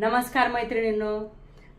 नमस्कार मैत्रिणींनो.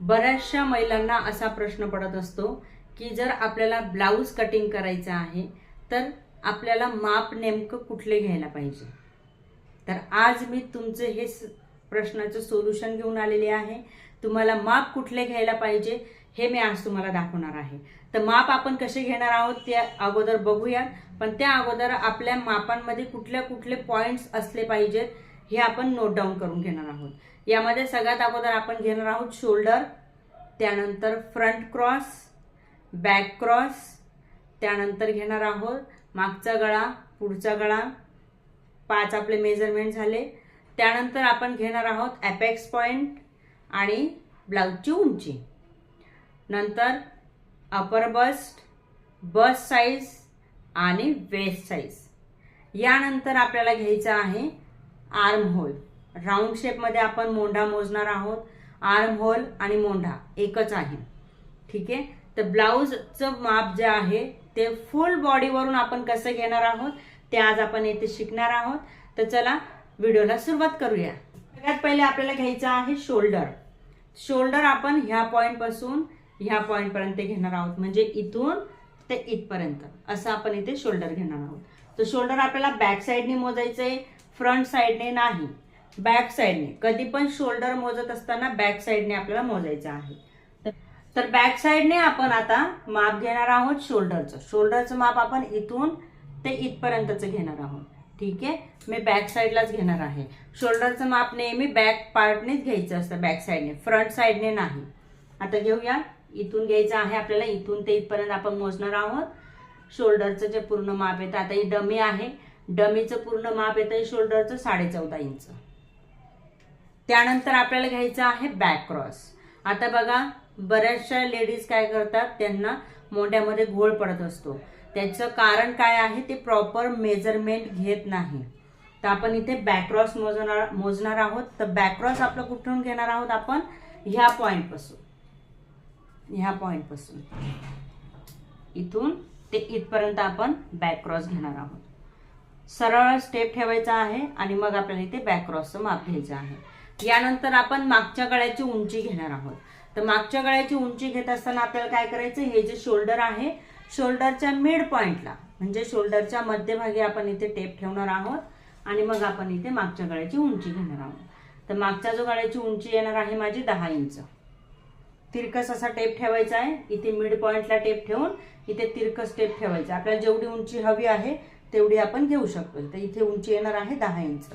बऱ्याचशा महिलांना असा प्रश्न पडत असतो की जर आपल्याला ब्लाऊज कटिंग करायचं आहे तर आपल्याला माप नेमकं कुठले घ्यायला पाहिजे? तर आज मी तुमचं हे प्रश्नाचं सोल्युशन घेऊन आलेले आहे. तुम्हाला माप कुठले घ्यायला पाहिजे हे मी आज तुम्हाला दाखवणार आहे. तर माप आपण कसे घेणार आहोत ते अगोदर बघूया. पण त्या अगोदर आपल्या मापांमध्ये कुठल्या कुठले पॉईंट्स असले पाहिजेत हे आपण नोट डाऊन करून घेणार आहोत. यामध्ये सगळ्यात अगोदर आपण घेणार आहोत शोल्डर त्यानंतर फ्रंट क्रॉस बॅक क्रॉस त्यानंतर घेणार आहोत मागचा गळा पुढचा गळा पाच आपले मेजरमेंट झाले. त्यानंतर आपण घेणार आहोत ॲपेक्स पॉईंट आणि ब्लाऊजची उंची. नंतर अपर बस्ट बस्ट साईज आणि वेस्ट साईज यानंतर आपल्याला घ्यायचं आहे आर्म होल राऊंड शेपमध्ये आपण मोंढा मोजणार आहोत. आर्म होल आणि मोंढा एकच आहे. ठीक आहे? तर ब्लाऊजचं माप जे आहे ते फुल बॉडीवरून आपण कसं घेणार आहोत ते आज आपण येथे शिकणार आहोत. तर चला व्हिडिओला सुरुवात करूया. सगळ्यात पहिले आपल्याला घ्यायचं आहे शोल्डर. शोल्डर आपण ह्या पॉईंटपासून ह्या पॉईंटपर्यंत घेणार आहोत. म्हणजे इथून ते इथपर्यंत. असं आपण इथे शोल्डर घेणार आहोत. तर शोल्डर आपल्याला बॅक साईडने मोजायचं आहे फ्रंट साईडने नाही. बॅक साईडने. कधी पण शोल्डर मोजत असताना बॅक साईडने आपल्याला मोजायचं आहे. तर- बॅक साईडने आपण आता माप घेणार आहोत शोल्डरचं. शोल्डरचं माप आपण इथून ते इथपर्यंतचं घेणार आहोत. ठीक आहे? मी बॅक साईडलाच घेणार आहे. शोल्डरचं माप नेहमी बॅक पार्टनेच घ्यायचं असतं बॅक साईडने. फ्रंट साईडने नाही. आता घेऊया. इथून घ्यायचं आहे आपल्याला. इथून ते इथपर्यंत आपण मोजणार आहोत. शोल्डरचं जे पूर्ण माप येतं आता ही डमी आहे. डमीचं पूर्ण माप येतं शोल्डरचं साडे चौदा इंच. त्यानंतर आपल्याला घ्यायचं आहे बॅक क्रॉस आता बघा बऱ्याचशा लेडीज काय करतात? त्यांना मोठ्यामध्ये घोळ पडत असतो. त्याचं कारण काय आहे? ते प्रॉपर मेजरमेंट घेत नाही. तर आपण इथे बॅक्रॉस मोजणार मोजणार आहोत. तर बॅक्रॉस आपलं कुठून घेणार आहोत आपण? ह्या पॉईंटपासून ह्या पॉईंटपासून इथून ते इथपर्यंत आपण बॅक्रॉस घेणार आहोत. सरळ स्टेप ठेवायचा आहे आणि मग आपल्याला इथे बॅक्रॉसचं माप घ्यायचं आहे. यानंतर आपण मागच्या गळ्याची उंची घेणार आहोत. तर मागच्या गळ्याची उंची घेत असताना आपल्याला काय करायचं? हे जे शोल्डर आहे शोल्डरच्या मिड पॉइंटला म्हणजे शोल्डरच्या मध्यभागी आपण इथे टेप ठेवणार आहोत आणि मग आपण इथे मागच्या गळ्याची उंची घेणार आहोत. तर मागच्या जो गळ्याची उंची येणार आहे माझी दहा इंच. तिरकस असा टेप ठेवायचा आहे. इथे मिड पॉइंटला टेप ठेवून इथे तिरकस टेप ठेवायचा. आपल्याला जेवढी उंची हवी आहे तेवढी आपण घेऊ शकतो. तर इथे उंची येणार आहे दहा इंच.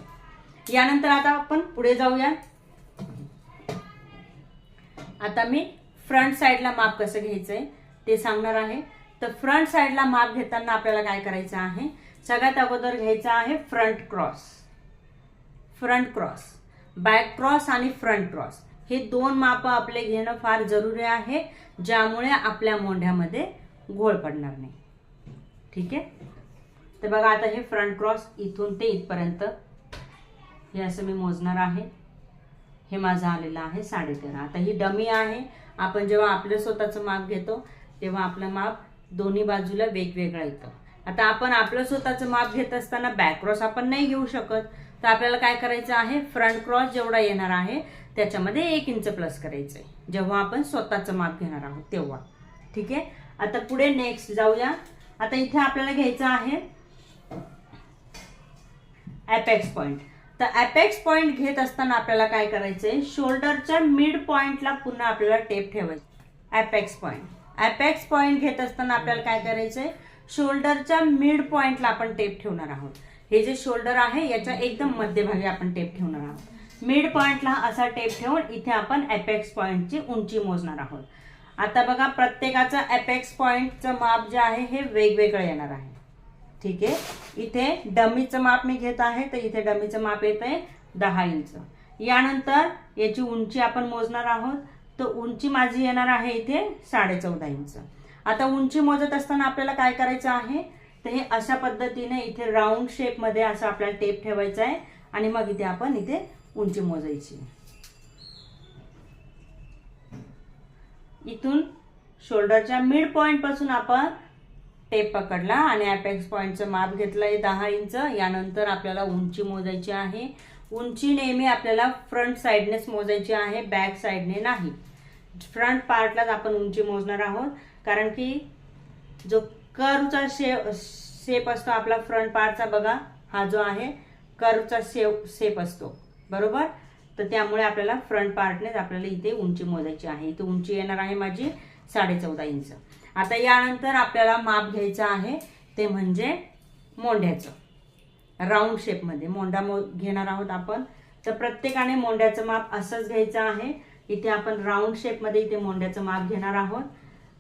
यानंतर आता आपण पुढे जाऊया. आता मी फ्रंट साईडला माप कसं घ्यायचंय ते सांगणार आहे. तर फ्रंट साईडला माप घेताना आपल्याला काय करायचं आहे? सगळ्यात अगोदर घ्यायचं आहे front cross front cross back cross आणि फ्रंट क्रॉस हे दोन माप आपले घेणं फार जरुरी आहे ज्यामुळे आपल्या मोंढ्यामध्ये घोळ पडणार नाही. ठीक आहे? तर बघा आता हे फ्रंट क्रॉस इथून ते इथपर्यंत हे असं मी मोजणार आहे. हे माझं आलेलं आहे साडेतेरा. आता ही डमी आहे. आपण जेव्हा आपलं स्वतःचं माप घेतो तेव्हा आपलं माप दोन्ही बाजूला वेगवेगळं येतं. आता आपण आपलं स्वतःचं माप घेत असताना बॅक क्रॉस आपण नाही घेऊ शकत. तर आपल्याला काय करायचं आहे? फ्रंट क्रॉस जेवढा येणार आहे त्याच्यामध्ये एक इंच प्लस करायचं आहे जेव्हा आपण स्वतःचं माप घेणार आहोत तेव्हा. ठीक आहे? आता पुढे नेक्स्ट जाऊया. आता इथे आपल्याला घ्यायचं आहे ॲपेक्स पॉईंट तर ॲपेक्स पॉईंट घेत असताना आपल्याला काय करायचंय? शोल्डरच्या मिड पॉइंटला पुन्हा आपल्याला टेप ठेवायचं. ॲपेक्स पॉईंट ॲपेक्स पॉईंट घेत असताना आपल्याला काय करायचंय? शोल्डरच्या मिड पॉइंटला आपण टेप ठेवणार आहोत. हे जे शोल्डर आहे याच्या एकदम मध्यभागी आपण टेप ठेवणार आहोत. मिड पॉइंटला असा टेप ठेवून इथे आपण ॲपेक्स पॉईंटची उंची मोजणार आहोत. आता बघा प्रत्येकाचं ॲपेक्स पॉईंटचं माप जे आहे हे वेगवेगळं येणार आहे. ठीक आहे? इथे डमीचं माप मी घेत आहे तर इथे डमीचं माप येत आहे दहा इंच. यानंतर याची उंची आपण मोजणार आहोत तर उंची माझी येणार आहे इथे साडेचौदा इंच. आता उंची मोजत असताना आपल्याला काय करायचं आहे? तर हे अशा पद्धतीने इथे राऊंड शेपमध्ये असं आपल्याला टेप ठेवायचा आहे आणि मग इथे आपण इथे उंची मोजायची. इथून शोल्डरच्या मिड पॉईंटपासून आपण टेप पकडला आणि ॲपेक्स पॉईंटचं माप घेतलं आहे दहा इंच यानंतर आपल्याला उंची मोजायची आहे. उंची नेहमी आपल्याला फ्रंट साईडनेच मोजायची आहे बॅक साईडने नाही. फ्रंट पार्टलाच आपण उंची मोजणार आहोत. कारण की जो कर्वचा शेप शेप असतो आपला फ्रंट पार्टचा बघा हा जो आहे कर्वचा शेप शेप असतो. बरोबर? तर त्यामुळे आपल्याला फ्रंट पार्टनेच आपल्याला इथे उंची मोजायची आहे. इथे उंची येणार आहे माझी साडेचौदा इंच आता यानंतर आपल्याला माप घ्यायचं आहे ते म्हणजे मोंढ्याचं. राऊंड शेपमध्ये मोंढा मो घेणार आहोत आपण. तर प्रत्येकाने मोंढ्याचं माप असंच घ्यायचं आहे. इथे आपण राऊंड शेपमध्ये इथे मोंढ्याचं माप घेणार आहोत.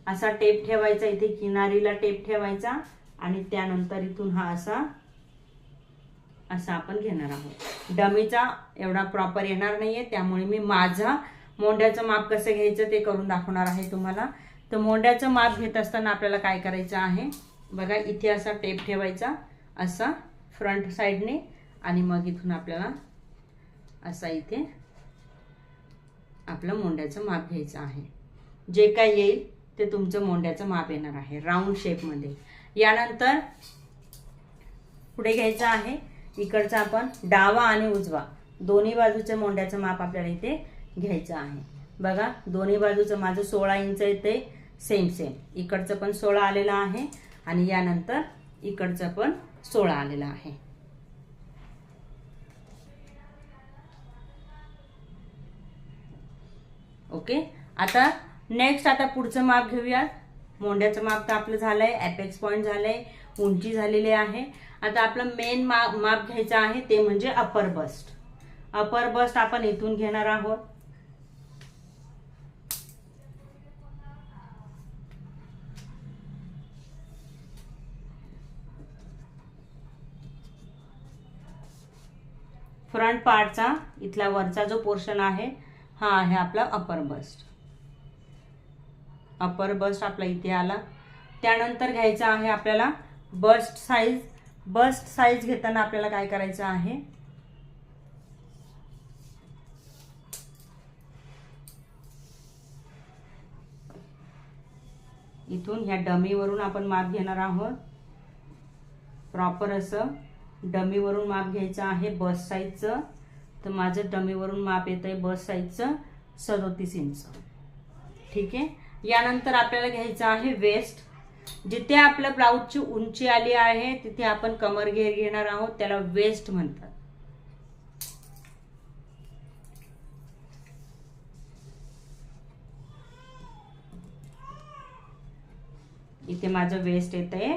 असा टेप ठेवायचा इथे किनारीला टेप ठेवायचा आणि त्यानंतर इथून हा असा असा आपण घेणार आहोत. डमीचा एवढा प्रॉपर येणार नाहीये त्यामुळे मी माझा मोंढ्याचं माप कसं घ्यायचं ते करून दाखवणार आहे तुम्हाला. तर मोंड्याचं माप घेत असताना आपल्याला काय करायचं आहे? बघा इथे असा टेप ठेवायचा असा फ्रंट साईडने आणि मग इथून आपल्याला असा इथे आपलं मोंड्याचं माप घ्यायचं आहे. जे काय येईल ते तुमचं मोंड्याचं माप येणार आहे राऊंड शेपमध्ये यानंतर पुढे घ्यायचं आहे इकडचा आपण डावा आणि उजवा. दोन्ही बाजूचं मोंड्याचं माप आपल्याला इथे घ्यायचं आहे. बघा दोन्ही बाजूचं माझं सोळा इंच येते सेम सेम. इकडचं पण सोळा आलेलं आहे आणि यानंतर इकडचं पण सोळा आलेलं आहे. ओके? आता नेक्स्ट आता पुढचं माप घेऊयात. मोंड्याचं माप तर आपलं झालंय ॲपेक्स पॉईंट झालंय उंची झालेली आहे. आता आपलं मेन माप माप घ्यायचं आहे ते म्हणजे अपर बस्ट अपर बस्ट आपण इथून घेणार आहोत. फ्रंट पार्टचा इथला वरचा जो पोर्शन आहे हा आहे आपला अपर बस्ट अपर बस्ट आपला इथे आला. त्यानंतर घ्यायचा आहे आपल्याला बस्ट साईज बस्ट साईज घेताना आपल्याला काय करायचं आहे? इथून ह्या डमीवरून आपण माप घेणार आहोत. प्रॉपर असं. डमीवरून माप घ्यायचं आहे बस साईजचं तर माझं डमीवरून माप येतं आहे बस साईजचं सदोतीस इंच. ठीक आहे? यानंतर आपल्याला घ्यायचं आहे वेस्ट जिथे आपल्या ब्लाऊजची उंची आली आहे तिथे आपण कमर घेर घेणार आहोत. त्याला वेस्ट म्हणतात. इथे माझं वेस्ट येत आहे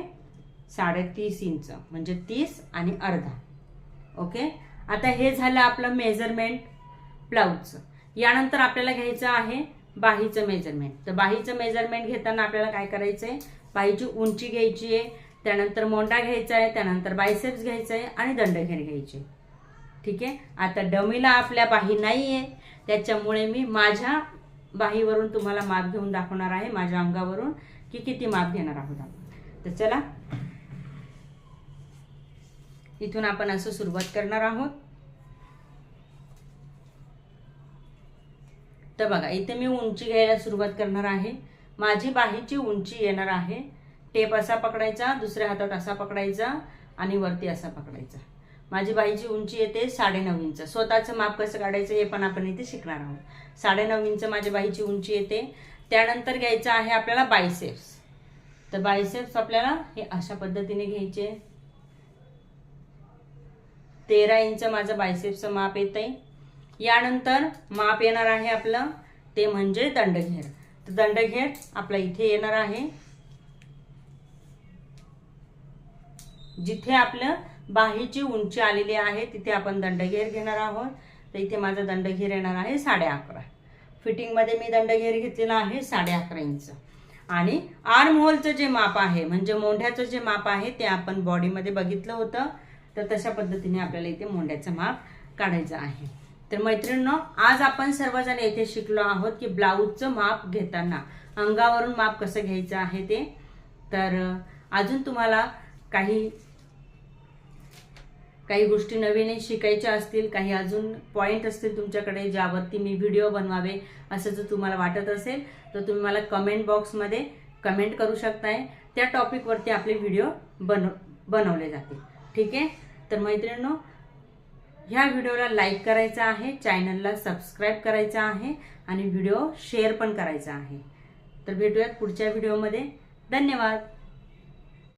साडेतीस इंच म्हणजे तीस आणि अर्धा. ओके? आता हे झालं आपलं मेजरमेंट ब्लाऊजचं यानंतर आपल्याला घ्यायचं आहे बाहीचं मेजरमेंट तर बाहीचं मेजरमेंट घेताना आपल्याला काय करायचं आहे बाहीची उंची घ्यायची आहे त्यानंतर मोंडा घ्यायचा आहे त्यानंतर बायसेप्स घ्यायचं आहे आणि दंडघेर घ्यायचे. ठीक आहे? आता डमीला आपल्या बाही नाही आहे त्याच्यामुळे मी माझ्या बाहीवरून तुम्हाला माप घेऊन दाखवणार आहे माझ्या अंगावरून की किती माप घेणार आहोत आपण. तर चला इथून आपण असं सुरुवात करणार आहोत. तर बघा इथे मी उंची घ्यायला सुरुवात करणार आहे. माझी बाहीची उंची येणार आहे. टेप असा पकडायचा दुसऱ्या हातात असा पकडायचा आणि वरती असा पकडायचा. माझी बाईची उंची येते साडेनऊ इंच. स्वतःचं माप कसं काढायचं हे पण आपण इथे शिकणार आहोत. साडेनऊ इंच माझ्या बाईची उंची येते. त्यानंतर घ्यायचं आहे आपल्याला बायसेप्स. तर बायसेप्स आपल्याला हे अशा पद्धतीने घ्यायचे. तेरा इंच माझं बायसेपचं माप येत आहे यानंतर माप येणार आहे आपलं ते म्हणजे दंडघेर. तर दंडघेर आपला इथे येणार आहे. जिथे आपलं बाहीची उंची आलेली आहे तिथे आपण दंडघेर घेणार आहोत. तर इथे माझा दंडघेर येणार आहे साडे अकरा. फिटिंगमध्ये मी दंडघेर घेतलेला आहे साडे अकरा इंच. आणि आर्म होलचं जे माप आहे म्हणजे मोंढ्याचं जे माप आहे ते आपण बॉडीमध्ये बघितलं होतं. तर तशा पद्धतीने आपल्याला इथे मोंड्याचा माप काढायचं आहे. तर मैत्रिणींनो आज आपण सर्वजण येथे शिकलो आहोत की ब्लाऊजचं माप घेताना अंगावरून माप कसं घ्यायचं आहे ते. तर अजून तुम्हाला काही काही गोष्टी नवीन शिकायच्या असतील काही अजून पॉईंट असतील तुमच्याकडे ज्यावरती मी व्हिडिओ बनवावे असं जर तुम्हाला वाटत असेल तर तुम्ही मला कमेंट बॉक्समध्ये कमेंट करू शकताय. त्या टॉपिकवरती आपले व्हिडिओ बन बनवले जातील. ठीक आहे? तर मैत्रिणींनो ह्या व्हिडिओला लाईक करायचा आहे चॅनलला सबस्क्राईब करायचा आहे आणि व्हिडिओ शेअर पण करायचा आहे. तर भेटूयात पुढच्या व्हिडिओमध्ये धन्यवाद.